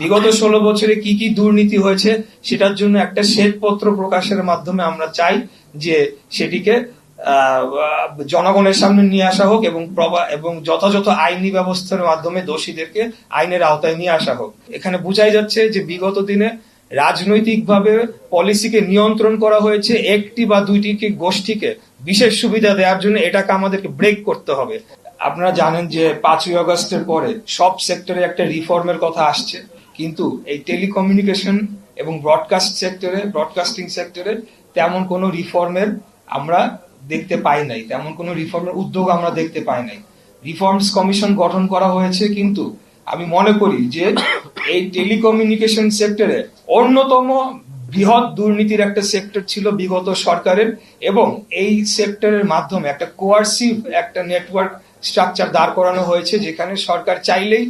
বিগত ষোলো বছরে কি কি দুর্নীতি হয়েছে সেটার জন্য একটা শ্বেতপত্র প্রকাশের মাধ্যমে আমরা চাই যে সেটিকে জনগণের সামনে নিয়ে আসা হোক এবং এবং যথাযথ আইনি ব্যবস্থার মাধ্যমে দোষীদেরকে আইনের আওতায় নিয়ে আসা হোক। এখানে বোঝাই যাচ্ছে যে বিগত দিনে রাজনৈতিকভাবে পলিসিকে নিয়ন্ত্রণ করা হয়েছে একটি বা দুইটিকে গোষ্ঠীকে বিশেষ সুবিধা দেওয়ার জন্য এটাকে আমাদেরকে ব্রেক করতে হবে। আপনারা জানেন যে পাঁচই আগস্টের পরে সব সেক্টরে একটা রিফর্মের কথা আসছে। কিন্তু এই টেলিকমিউনিকেশন এবং ব্রডকাস্ট সেক্টরে ব্রডকাস্টিং সেক্টরে তেমন কোনো রিফর্মের আমরা দেখতে পাই নাই, তেমন কোনো রিফর্মের উদ্যোগ আমরা দেখতে পাই নাই। রিফর্মস কমিশন গঠন করা হয়েছে কিন্তু আমি মনে করি যে এই টেলিকমিউনিকেশন সেক্টরে অন্যতম বৃহৎ দুর্নীতির একটা সেক্টর ছিল বিগত সরকারের এবং এই সেক্টরের মাধ্যমে একটা কোয়ার্সিভ একটা নেটওয়ার্ক স্ট্রাকচার দাঁড় করানো হয়েছে যেখানে সরকার চাইলেই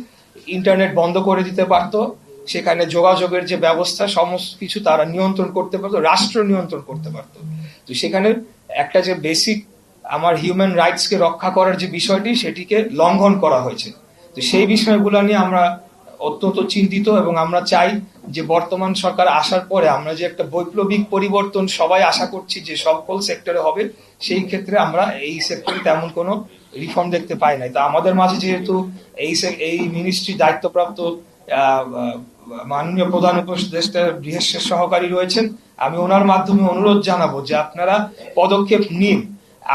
ইন্টারনেট বন্ধ করে দিতে পারত, সেখানে যোগাযোগের যে ব্যবস্থা, সমস্ত কিছু তারা নিয়ন্ত্রণ করতে পারতো, রাষ্ট্র নিয়ন্ত্রণ করতে পারত। তো সেখানে একটা যে বেসিক আমার হিউম্যান রাইটসকে রক্ষা করার যে বিষয়টি, সেটিকে লঙ্ঘন করা হয়েছে। তো সেই বিষয়গুলো নিয়ে আমরা অত্যন্ত চিন্তিত এবং আমরা চাই যে বর্তমান সরকার আসার পরে আমরা যে একটা বৈপ্লবিক পরিবর্তন সবাই আশা করছি যে সকল সেক্টরে হবে, সেই ক্ষেত্রে আমরা এই সেক্টরে তেমন কোনো রিফর্ম দেখতে পাই নাই। তো আমাদের মাঝে যেহেতু এই এই মিনিস্ট্রি দায়িত্বপ্রাপ্ত মাননীয় প্রধান উপদেষ্টা বৃহস্পের সহকারী রয়েছেন। আমি ওনার মাধ্যমে অনুরোধ জানাব যে আপনারা পদক্ষেপ নিন।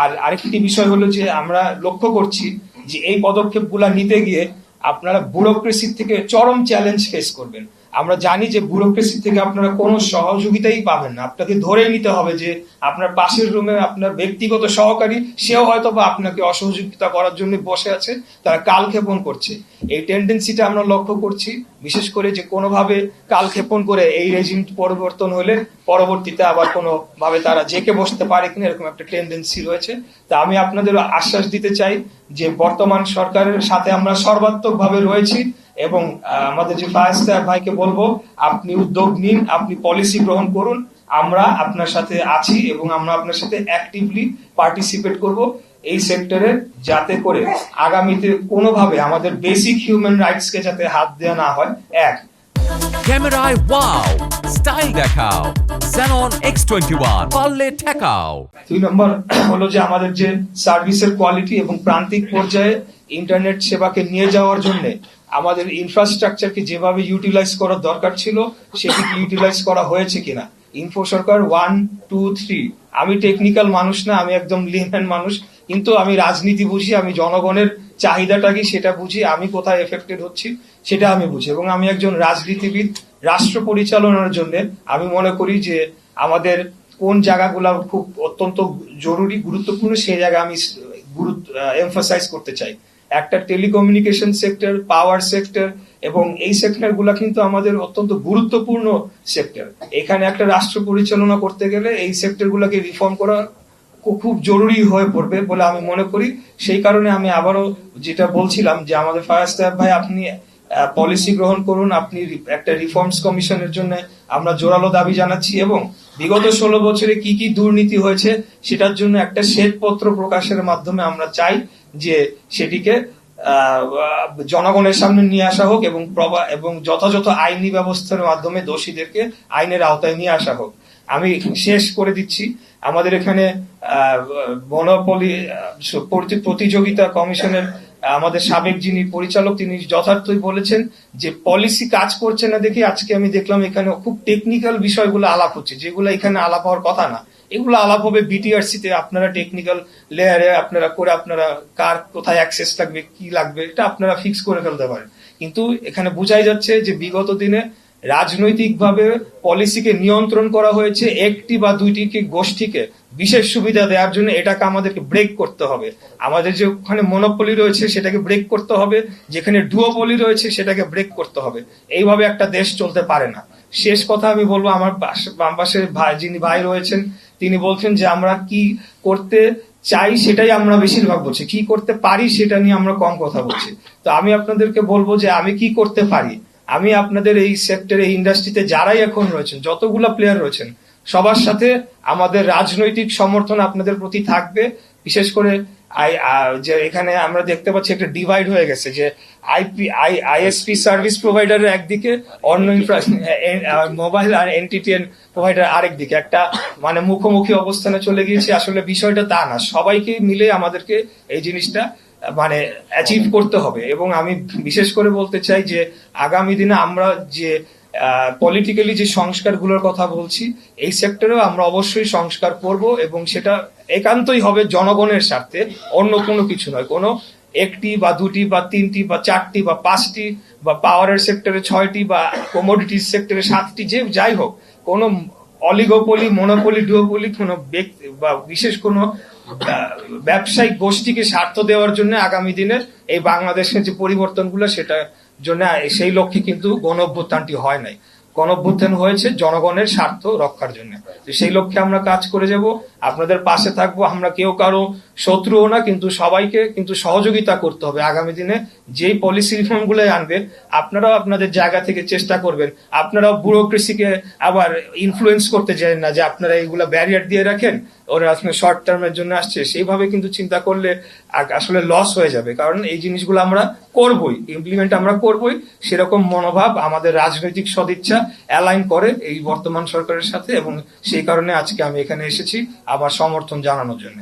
আর আরেকটি বিষয় হলো যে আমরা লক্ষ্য করছি যে এই পদক্ষেপগুলা নিতে গিয়ে আপনারা ব্যুরোক্রেসি থেকে চরম চ্যালেঞ্জ ফেস করবেন। আমরা জানি যে ব্যুরোক্রেসি থেকে আপনারা কোনো সহযোগিতাই পাবেন না। আপনাকে ধরে নিতে হবে যে আপনার পাশের রুমে আপনার ব্যক্তিগত সহকারী, সেও হয়তো বা আপনাকে অসহযোগিতা করার জন্য বসে আছে, তারা কালক্ষেপণ করছে। এই টেন্ডেন্সিটা আমরা লক্ষ্য করছি, বিশেষ করে যে কোনোভাবে কালক্ষেপণ করে এই রেজিম পরিবর্তন হলে পরবর্তীতে আবার কোনোভাবে তারা জেকে বসতে পারে কিনা, এরকম একটা টেন্ডেন্সি রয়েছে। তা আমি আপনাদের আশ্বাস দিতে চাই যে বর্তমান সরকারের সাথে আমরা সর্বাত্মক ভাবে রয়েছি এবং আমাদের যে ফায়ার স্টার ভাইকে বলব, আপনি উদ্যোগ নিন, আপনি পলিসি গ্রহণ করুন, আমরা আপনার সাথে আছি এবং আমরা আপনার সাথে অ্যাক্টিভলি পার্টিসিপেট করব এই সেক্টরে যাতে করে আগামীতে কোনোভাবে আমাদের বেসিক হিউম্যান রাইটসকে যাতে হাত দেওয়া না হয়। এক ক্যামেরায় ওয়াও, স্টাইল দেখাও, Xenon X21 পারলে ঠেকাও। দুই নম্বর হলো যে আমাদের যে সার্ভিসের কোয়ালিটি এবং প্রান্তিক পর্যায়ে ইন্টারনেট সেবাকে নিয়ে যাওয়ার জন্য আমাদের ইনফ্রাস্ট্রাকচারকে যেভাবে ইউটিলাইজ করার দরকার ছিল, সেটিকে ইউটিলাইজ করা হয়েছে কিনা। ইনফো সরকার ওয়ান টু থ্রি আমি টেকনিক্যাল মানুষ না, আমি একদম লিমেন মানুষ। কিন্তু আমি রাজনীতি বুঝি, আমি জনগণের চাহিদাটা কি সেটা বুঝি, আমি কোথায় এফেক্টেড হচ্ছি সেটা আমি বুঝি। এবং আমি একজন রাজনীতিবিদ, রাষ্ট্র পরিচালনার জন্য আমি মনে করি যে আমাদের কোন জায়গাগুলো খুব অত্যন্ত জরুরি, গুরুত্বপূর্ণ, সেই জায়গা আমি গুরুত্ব এমফাসাইজ করতে চাই। একটা টেলিকমিউনিকেশন সেক্টর পাওয়ার সেক্টর এবং এই সেক্টরগুলো কিন্তু আমাদের অত্যন্ত গুরুত্বপূর্ণ সেক্টর এখানে একটা রাষ্ট্র পরিচালনা করতে গেলে এই সেক্টরগুলোকে রিফর্ম করা খুব জরুরি হয়ে পড়বে বলে আমি মনে করি। সেই কারণে আমি আবারও যেটা বলছিলাম যে আমাদের ফায়ার স্টাফ ভাই, আপনি পলিসি গ্রহণ করুন। আপনি একটা রিফর্মস কমিশনের জন্য আমরা জোরালো দাবি জানাচ্ছি এবং বিগত ষোলো বছরে কি কি দুর্নীতি হয়েছে সেটার জন্য একটা শ্বেতপত্র প্রকাশের মাধ্যমে আমরা চাই যে সেটিকে জনগণের সামনে নিয়ে আসা হোক এবং প্রবা- এবং যথাযথ আইনি ব্যবস্থার মাধ্যমে দোষীদেরকে আইনের আওতায় নিয়ে আসা হোক। আমি শেষ করে দিচ্ছি। আমাদের এখানে বনপলি প্রতিযোগিতা কমিশনের আমাদের সাবেক যিনি পরিচালক, তিনি যথার্থই বলেছেন যে পলিসি কাজ করছে না দেখে আজকে আমি দেখলাম এখানে খুব টেকনিক্যাল বিষয়গুলো আলাপ হচ্ছে, যেগুলো এখানে আলাপ হওয়ার কথা না। এগুলো আলাপ হবে বিটিআরসি তে, আপনারা টেকনিক্যাল লেয়ারে আপনারা করে আপনারা কার কোথায় অ্যাক্সেস লাগবে, কি লাগবে, এটা আপনারা ফিক্স করে ফেলতে পারেন। কিন্তু এখানে বোঝাই যাচ্ছে যে বিগত দিনে রাজনৈতিকভাবে পলিসিকে নিয়ন্ত্রণ করা হয়েছে একটি বা দুইটি গোষ্ঠীকে বিশেষ সুবিধা দেওয়ার জন্য এটাকে আমাদেরকে ব্রেক করতে হবে। আমাদের যে ওখানে মনোপলি রয়েছে সেটাকে ব্রেক করতে হবে, যেখানে ডুয়োপলি রয়েছে সেটাকে ব্রেক করতে হবে। এইভাবে একটা দেশ চলতে পারে না। শেষ কথা আমি বলব, আমার বাম পাশের ভাই, যিনি ভাই রয়েছেন, তিনি বলছেন যে আমরা কি করতে চাই সেটাই আমরা বেশিরভাগ বলছি। কি করতে পারি সেটা নিয়ে আমরা কম কথা বলছি। তো আমি আপনাদেরকে বলব যে আমি কি করতে পারি? আমি আপনাদের এই সেক্টরে ইন্ডাস্ট্রিতে যারাই এখন রয়েছেন, যতগুলা প্লেয়ার রয়েছেন, সবার সাথে আমাদের রাজনৈতিক সমর্থন আপনাদের প্রতি থাকবে। বিশেষ করে যে এখানে আমরা দেখতে পাচ্ছি একটা ডিভাইড হয়ে গেছে যে আইপি আই আইএসপি সার্ভিস প্রোভাইডারের একদিকে, অন্য মোবাইল আর এনটিটিএন প্রোভাইডার আরেক দিকে। একটা মানে মুখোমুখি অবস্থানে চলে গিয়েছে। আসলে বিষয়টা তা না। সবাইকে মিলে আমাদেরকে এই জিনিসটা মানে অ্যাচিভ করতে হবে। এবং আমি বিশেষ করে বলতে চাই যে, আগামী দিনে আমরা যে পলিটিক্যালি যে সংস্কারগুলোর কথা বলছি, এই সেক্টরেও আমরা অবশ্যই সংস্কার করব এবং সেটা একান্তই হবে জনগণের স্বার্থে, অন্য কোনো কিছু নয়। কোনো একটি বা দুটি বা তিনটি বা চারটি বা পাঁচটি বা পাওয়ারের সেক্টরে ছয়টি বা কমোডিটির সেক্টরে সাতটি, যে যাই হোক, কোনো অলিগোপলি মনোপলি ডুয়োপলি কোনো ব্যক্তি বা বিশেষ কোনো ব্যবসায়িক গোষ্ঠীকে স্বার্থ দেওয়ার জন্য আগামী দিনের এই বাংলাদেশের যে পরিবর্তনগুলো সেটা জন্য সেই লক্ষ্যে কিন্তু গণ অভ্যুত্থানটি হয় নাই। গণ অভ্যুত্থান হয়েছে জনগণের স্বার্থ রক্ষার জন্য। সেই লক্ষ্যে আমরা কাজ করে যাব। আপনাদের পাশে থাকব। আমরা কেউ কারও শত্রুও না, কিন্তু সবাইকে কিন্তু সহযোগিতা করতে হবে। আগামী দিনে যেই পলিসি রিফর্মগুলো আনবে আপনারাও আপনাদের জায়গা থেকে চেষ্টা করবেন। আপনারাও ব্যুরোক্রেসিকে আবার ইনফ্লুয়েন্স করতে চান না যে আপনারা এইগুলা ব্যারিয়ার দিয়ে রাখেন, ওরা আসলে শর্ট টার্মের জন্য আসছে। সেইভাবে কিন্তু চিন্তা করলে আসলে লস হয়ে যাবে। কারণ এই জিনিসগুলো আমরা করবই ইমপ্লিমেন্ট আমরা করবই। সেরকম মনোভাব আমাদের রাজনৈতিক সদিচ্ছা অ্যালাইন করে এই বর্তমান সরকারের সাথে এবং সেই কারণে আজকে আমি এখানে এসেছি, আবার সমর্থন জানানোর জন্য।